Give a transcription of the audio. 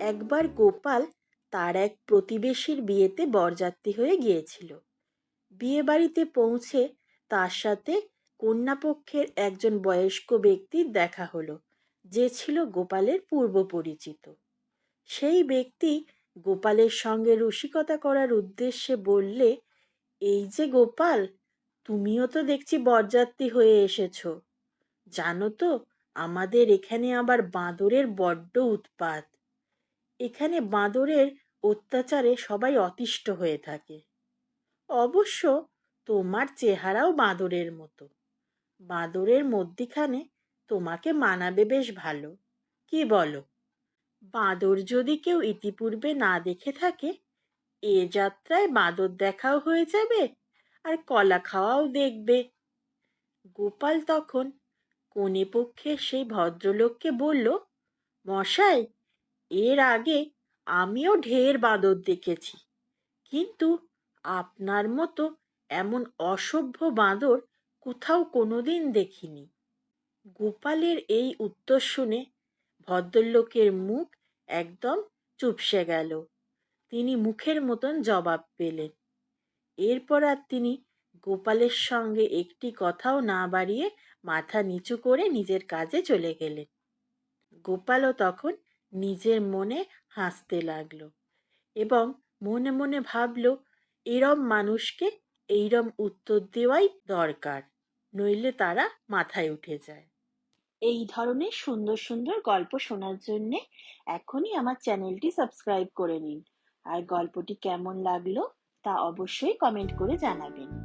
একবার গোপাল তার এক প্রতিবেশীর বিয়েতে বরযাত্রী হয়ে গিয়েছিল। বিয়ে বাড়িতে পৌঁছে তার সাথে কন্যাপক্ষের একজন বয়স্ক ব্যক্তির দেখা হলো, যে ছিল গোপালের পূর্ব পরিচিত। সেই ব্যক্তি গোপালের সঙ্গে রসিকতা করার উদ্দেশ্যে বললে, এই যে গোপাল, তুমিও তো দেখছি বরযাত্রী হয়ে এসেছ। জানো তো, আমাদের এখানে আবার বাঁদরের বড্ড উৎপাত। এখানে বাঁদরের অত্যাচারে সবাই অতিষ্ঠ হয়ে থাকে। অবশ্য তোমার চেহারাও বাঁদরের মতো। বাঁদরের মধ্যিখানে তোমাকে মানাবে বেশ ভালো। কি বলো? বাঁদর যদি কেউ ইতিপূর্বে না দেখে থাকে, এ যাত্রায় বাঁদর দেখাও হয়ে যাবে আর কলা খাওয়াও দেখবে। গোপাল তখন কনে পক্ষে সেই ভদ্রলোককে বলল, মশাই এর আগে আমিও ঢের বাঁদর দেখেছি। কিন্তু আপনার মতো এমন অসভ্য বাঁদর কোথাও কোনোদিন দেখিনি। গোপালের এই উত্তর শুনে ভদ্রলোকের মুখ একদম চুপসে গেল। তিনি মুখের মতন জবাব পেলেন। এরপর আর তিনি গোপালের সঙ্গে একটি কথাও না বাড়িয়ে মাথা নিচু করে নিজের কাজে চলে গেলেন। গোপালও তখন নিজের মনে হাসতে লাগল এবং মনে মনে ভাবলো, এরম মানুষকে এইরম উত্তর দেওয়াই দরকার, নইলে তারা মাথায় উঠে যায়। এই ধরনের সুন্দর সুন্দর গল্প শোনার জন্যে এখনই আমার চ্যানেলটি সাবস্ক্রাইব করে নিন। আর গল্পটি কেমন লাগল তা অবশ্যই কমেন্ট করে জানাবেন।